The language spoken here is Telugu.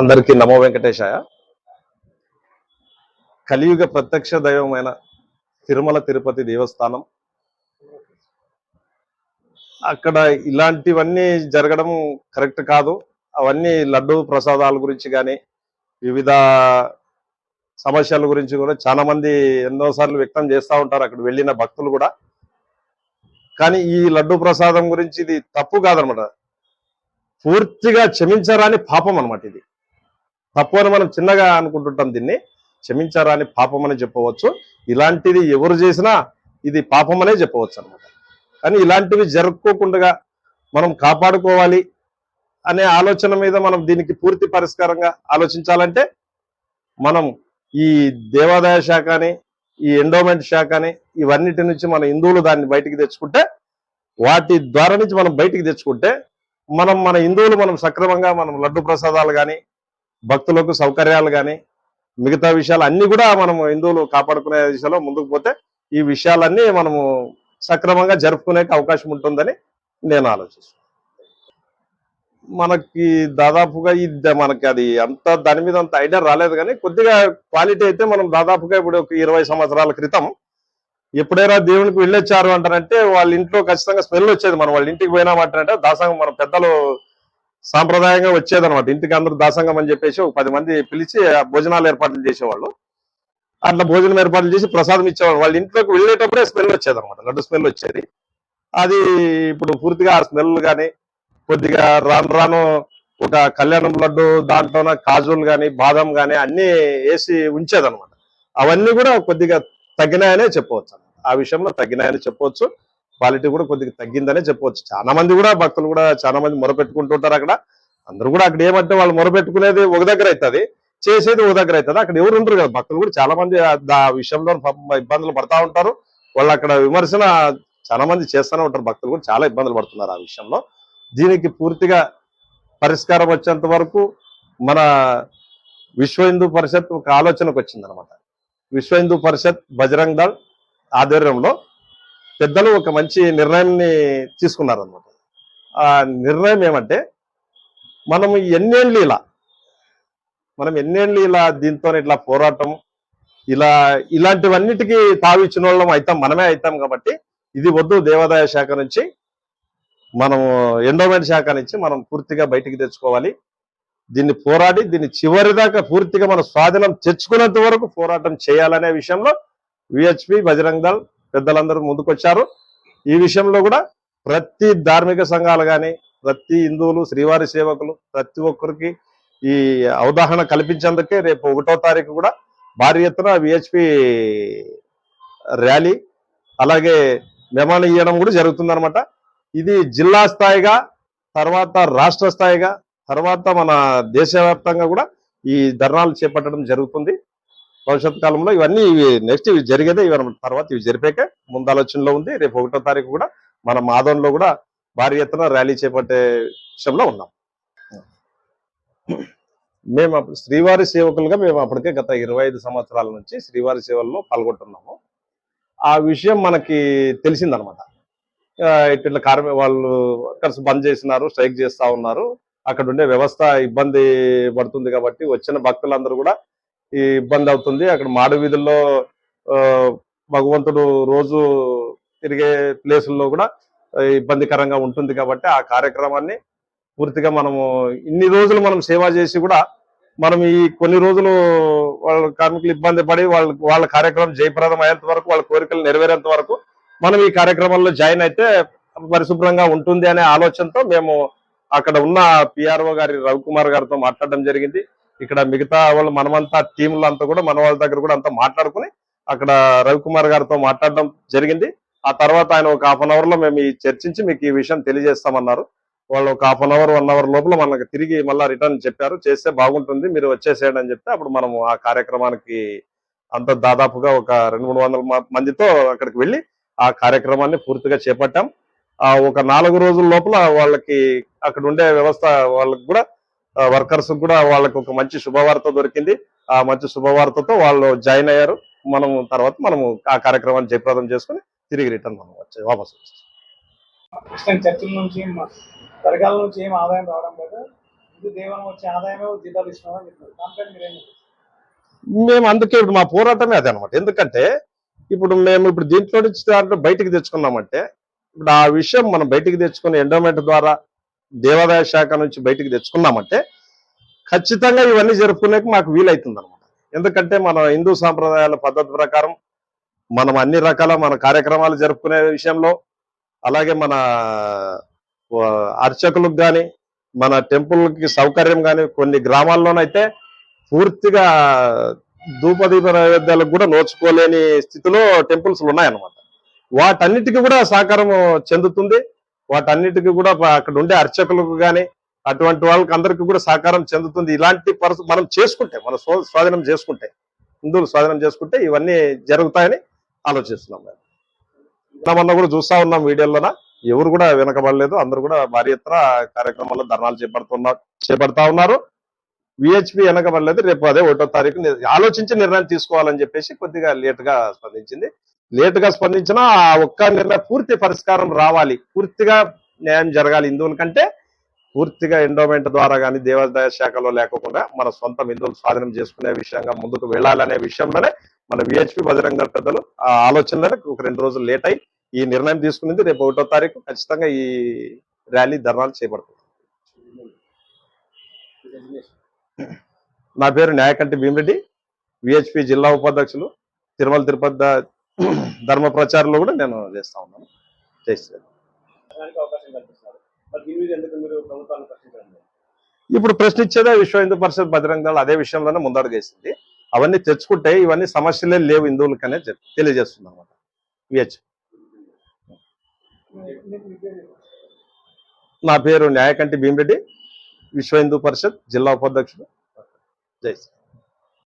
అందరికీ నమో వెంకటేశాయ. కలియుగ ప్రత్యక్ష దైవమైన తిరుమల తిరుపతి దేవస్థానం. అక్కడ ఇలాంటివన్నీ జరగడం కరెక్ట్ కాదు. అవన్నీ లడ్డు ప్రసాదాల గురించి కానీ వివిధ సమస్యల గురించి కూడా చాలా మంది ఎన్నోసార్లు వ్యక్తం చేస్తూ ఉంటారు అక్కడ వెళ్ళిన భక్తులు కూడా. కానీ ఈ లడ్డు ప్రసాదం గురించి ఇది తప్పు కాదనమాట. పూర్తిగా క్షమించరాని పాపం అనమాట ఇది. తప్పు అని మనం చిన్నగా అనుకుంటుంటాం దీన్ని. క్షమించరాని పాపం అని చెప్పవచ్చు. ఇలాంటిది ఎవరు చేసినా ఇది పాపం అనే చెప్పవచ్చు అనమాట కానీ ఇలాంటివి జరుపుకోకుండా మనం కాపాడుకోవాలి అనే ఆలోచన మీద మనం దీనికి పూర్తి పరిష్కారంగా ఆలోచించాలంటే మనం ఈ దేవాదాయ శాఖని ఈ ఎండోమెంట్ శాఖని ఇవన్నిటి నుంచి మన హిందువులు దాన్ని బయటికి తెచ్చుకుంటే వాటి ద్వారా నుంచి మనం బయటికి తెచ్చుకుంటే మనం మన హిందువులు మనం సక్రమంగా మనం లడ్డు ప్రసాదాలు కానీ భక్తులకు సౌకర్యాలు కానీ మిగతా విషయాలు అన్ని కూడా మనం హిందువులు కాపాడుకునే దిశలో ముందుకు పోతే ఈ విషయాలన్నీ మనము సక్రమంగా జరుపుకునే అవకాశం ఉంటుందని నేను ఆలోచిస్తున్నాను మనకి దాదాపుగా ఇది మనకి అది అంత దాని మీద అంత ఐడియా రాలేదు కానీ కొద్దిగా క్వాలిటీ అయితే మనం దాదాపుగా ఇప్పుడు ఒక ఇరవై సంవత్సరాల క్రితం ఎప్పుడైనా దేవునికి వెళ్ళొచ్చారు అంటారంటే వాళ్ళ ఇంట్లో ఖచ్చితంగా స్మెల్ వచ్చేది. మనం వాళ్ళ ఇంటికి పోయినామంటారంటే దాసంగా మన పెద్దలు సాంప్రదాయంగా వచ్చేదనమాట ఇంటికి అందరూ దాసంగం అని చెప్పేసి ఒక పది మంది పిలిచి ఆ భోజనాలు ఏర్పాట్లు చేసేవాళ్ళు. అట్లా భోజనం ఏర్పాట్లు చేసి ప్రసాదం ఇచ్చేవాళ్ళు. వాళ్ళ ఇంట్లోకి వెళ్ళేటప్పుడే స్మెల్ వచ్చేది అనమాట లడ్డు స్మెల్ వచ్చేది. అది ఇప్పుడు పూర్తిగా ఆ స్మెల్ కానీ కొద్దిగా రాను రాను ఒక కళ్యాణం లడ్డు దాంట్లోన కాజులు కానీ బాదం కానీ అన్ని వేసి ఉంచేదనమాట అవన్నీ కూడా కొద్దిగా తగ్గినాయనే చెప్పవచ్చు. ఆ విషయంలో తగ్గినాయని చెప్పవచ్చు. క్వాలిటీ కూడా కొద్దిగా తగ్గిందనే చెప్పవచ్చు. చాలా మంది కూడా భక్తులు కూడా చాలా మంది మొరపెట్టుకుంటుంటారు అక్కడ. అందరూ కూడా అక్కడ ఏమంటే వాళ్ళు మొరపెట్టుకునేది ఒక దగ్గర అవుతుంది చేసేది ఒక దగ్గర అవుతుంది. అక్కడ ఎవరు ఉండరు కదా భక్తులు కూడా చాలా మంది ఆ దా- విషయంలో ఇబ్బందులు పడతా ఉంటారు. వాళ్ళు అక్కడ విమర్శన చాలా మంది చేస్తూనే ఉంటారు. భక్తులు కూడా చాలా ఇబ్బందులు పడుతున్నారు ఆ విషయంలో. దీనికి పూర్తిగా పరిష్కారం వచ్చేంత వరకు మన విశ్వ హిందూ పరిషత్ ఒక ఆలోచనకు వచ్చింది అనమాట విశ్వ హిందూ పరిషత్ బజరంగ్ దళ్ ఆధ్వర్యంలో పెద్దలు ఒక మంచి నిర్ణయాన్ని తీసుకున్నారనమాట ఆ నిర్ణయం ఏమంటే మనం ఎన్నేళ్ళు ఇలా మనం ఎన్నేళ్ళు ఇలా దీంతో ఇట్లా పోరాటం ఇలా ఇలాంటివన్నిటికీ తావిచ్చిన వాళ్ళం అవుతాం మనమే అవుతాం కాబట్టి ఇది వద్దు దేవాదాయ శాఖ నుంచి మనము ఎండోమెంట్ శాఖ నుంచి మనం పూర్తిగా బయటికి తెచ్చుకోవాలి. దీన్ని పోరాడి దీన్ని చివరిదాకా పూర్తిగా మన స్వాధీనం తెచ్చుకున్నంత వరకు పోరాటం చేయాలనే విషయంలో విహెచ్పి బజరంగ్ దళ్ పెద్దలందరూ ముందుకొచ్చారు. ఈ విషయంలో కూడా ప్రతి ధార్మిక సంఘాలు కానీ ప్రతి హిందువులు శ్రీవారి సేవకులు ప్రతి ఒక్కరికి ఈ అవగాహన కల్పించేందుకే రేపు ఒకటో తారీఖు కూడా భారీ ఎత్తున విహెచ్పి ర్యాలీ అలాగే మెమాన్ ఇవ్వడం కూడా జరుగుతుందనమాట ఇది జిల్లా స్థాయిగా తర్వాత రాష్ట్ర స్థాయిగా తర్వాత మన దేశవ్యాప్తంగా కూడా ఈ ధర్నాలు చేపట్టడం జరుగుతుంది. భవిష్యత్ కాలంలో ఇవన్నీ ఇవి నెక్స్ట్ ఇవి జరిగేదే ఇవి తర్వాత ఇవి జరిపాక ముందాలోచనలో ఉంది రేపు ఒకటో తారీఖు కూడా మన మాధవంలో కూడా భారీ ఎత్తున ర్యాలీ చేపట్టే విషయంలో ఉన్నాం. మేము అప్పుడు శ్రీవారి సేవకులుగా మేము అప్పటికే గత ఇరవై ఐదు సంవత్సరాల నుంచి శ్రీవారి సేవల్లో పాల్గొంటున్నాము. ఆ విషయం మనకి తెలిసిందనమాట ఇట్లా కార్మి వాళ్ళు వర్కర్స్ బంద్ చేసినారు స్ట్రైక్ చేస్తూ ఉన్నారు. అక్కడ ఉండే వ్యవస్థ ఇబ్బంది పడుతుంది కాబట్టి వచ్చిన భక్తులందరూ కూడా ఇబ్బంది అవుతుంది. అక్కడ మాడు వీధుల్లో భగవంతుడు రోజు తిరిగే ప్లేసుల్లో కూడా ఇబ్బందికరంగా ఉంటుంది కాబట్టి ఆ కార్యక్రమాన్ని పూర్తిగా మనము ఇన్ని రోజులు మనం సేవ చేసి కూడా మనం ఈ కొన్ని రోజులు వాళ్ళ కార్మికులు ఇబ్బంది పడి వాళ్ళ వాళ్ళ కార్యక్రమం జయప్రదం అయ్యేంత వరకు వాళ్ళ కోరికలు నెరవేరేంత వరకు మనం ఈ కార్యక్రమంలో జాయిన్ అయితే పరిశుభ్రంగా ఉంటుంది అనే ఆలోచనతో మేము అక్కడ ఉన్న పిఆర్ఓ గారి రవికుమార్ గారితో మాట్లాడడం జరిగింది. ఇక్కడ మిగతా వాళ్ళు మనమంతా టీంలు అంతా కూడా మన వాళ్ళ దగ్గర కూడా అంతా మాట్లాడుకుని అక్కడ రవికుమార్ గారితో మాట్లాడడం జరిగింది. ఆ తర్వాత ఆయన ఒక హాఫ్ అన్ అవర్లో మేము ఈ చర్చించి మీకు ఈ విషయం తెలియజేస్తామన్నారు. వాళ్ళు ఒక half an hour one hour లోపల మనకి తిరిగి మళ్ళీ రిటర్న్ చెప్పారు. చేస్తే బాగుంటుంది మీరు వచ్చేసేయండి అని చెప్తే అప్పుడు మనం ఆ కార్యక్రమానికి అంత దాదాపుగా ఒక రెండు మూడు వందల మందితో అక్కడికి వెళ్ళి ఆ కార్యక్రమాన్ని పూర్తిగా చేపట్టాం. ఆ ఒక నాలుగు రోజుల లోపల వాళ్ళకి అక్కడ ఉండే వ్యవస్థ వాళ్ళకి కూడా వర్కర్స్ కూడా వాళ్ళకి ఒక మంచి శుభవార్త దొరికింది. ఆ మంచి శుభవార్తతో వాళ్ళు జాయిన్ అయ్యారు. మనము తర్వాత మనము ఆ కార్యక్రమాన్ని జయప్రదం చేసుకుని తిరిగి రిటర్న్ మనం వచ్చే వాపస్ చర్చిల నుంచి దర్గాల నుంచి ఏం ఆదాయం రావడం లేదు. దేవాలయం వచ్చే ఆదాయమే జీతాలు ఇస్తున్నామని చెప్పారు దానిపైన మీరేం చెప్తారు? మేము అందుకే ఇప్పుడు మా పోరాటమే అదే అనమాట ఎందుకంటే ఇప్పుడు మేము ఇప్పుడు దీంట్లో నుంచి దాంట్లో బయటికి తెచ్చుకున్నామంటే ఇప్పుడు ఆ విషయం మనం బయటికి తెచ్చుకుని ఎండోమెంట్ ద్వారా దేవాదాయ శాఖ నుంచి బయటికి తెచ్చుకున్నామంటే ఖచ్చితంగా ఇవన్నీ జరుపుకునేకి మాకు వీలవుతుంది అనమాట ఎందుకంటే మన హిందూ సాంప్రదాయాల పద్ధతి ప్రకారం మనం అన్ని రకాల మన కార్యక్రమాలు జరుపుకునే విషయంలో అలాగే మన అర్చకులకు కానీ మన టెంపుల్కి సౌకర్యం కానీ కొన్ని గ్రామాల్లోనైతే పూర్తిగా ధూపదీప నైవేద్యాలకు కూడా నోచుకోలేని స్థితిలో టెంపుల్స్ ఉన్నాయన్నమాట. వాటన్నిటికీ కూడా సహకారం చెందుతుంది. వాటన్నిటికీ కూడా అక్కడ ఉండే అర్చకులకు కానీ అటువంటి వాళ్ళకి అందరికీ కూడా సహకారం చెందుతుంది. ఇలాంటి పరిస్థితి మనం చేసుకుంటే మన స్వాధీనం చేసుకుంటే హిందువులు స్వాధీనం చేసుకుంటే ఇవన్నీ జరుగుతాయని ఆలోచిస్తున్నాం మేము. నిన్న మొన్న కూడా చూస్తా ఉన్నాం వీడియోలోన ఎవరు కూడా వెనకబడలేదు. అందరూ కూడా భారీ ఎత్తున కార్యక్రమాల్లో ధర్నాలు చేపడుతున్నారు చేపడతా ఉన్నారు. విహెచ్పి వెనకబడలేదు. రేపు అదే ఒకటో తారీఖు ఆలోచించి నిర్ణయం తీసుకోవాలని చెప్పేసి కొద్దిగా లేట్గా స్పందించింది. లేట్గా స్పందించినా ఆ ఒక్క నిర్ణయం పూర్తి పరిష్కారం రావాలి. పూర్తిగా న్యాయం జరగాలి. హిందువుల కంటే పూర్తిగా ఎండోమెంట్ ద్వారా కానీ దేవాదాయ శాఖలో లేకుండా మన సొంత హిందువులు స్వాధీనం చేసుకునే విషయంగా ముందుకు వెళ్ళాలనే విషయంలోనే మన విహెచ్పి బజరంగ పెద్దలు ఆ ఆలోచనలోనే ఒక రెండు రోజులు లేట్ అయి ఈ నిర్ణయం తీసుకునేది రేపు ఒకటో తారీఖు. ఖచ్చితంగా ఈ ర్యాలీ ధర్నాలు చేపడుతుంది. నా పేరు న్యాయకంటి భీమిరెడ్డి. విహెచ్పి జిల్లా ఉపాధ్యక్షులు. తిరుమల తిరుపతి ధర్మ ప్రచారంలో కూడా నేను చేస్తా ఉన్నాను. ప్రశ్నించండి ఇప్పుడు ప్రశ్నించేదే విశ్వ హిందూ పరిషత్ బజరంగ దళ అదే విషయంలోనే ముందడుగేసింది. అవన్నీ తెచ్చుకుంటే ఇవన్నీ సమస్యలే లేవు హిందువులకనే తెలియజేస్తుంది అనమాట విహెచ్. నా పేరు న్యాయకంటి భీమిరెడ్డి విశ్వ హిందూ పరిషత్ జిల్లా ఉపాధ్యక్షుడు. జై శ్రీరామ్.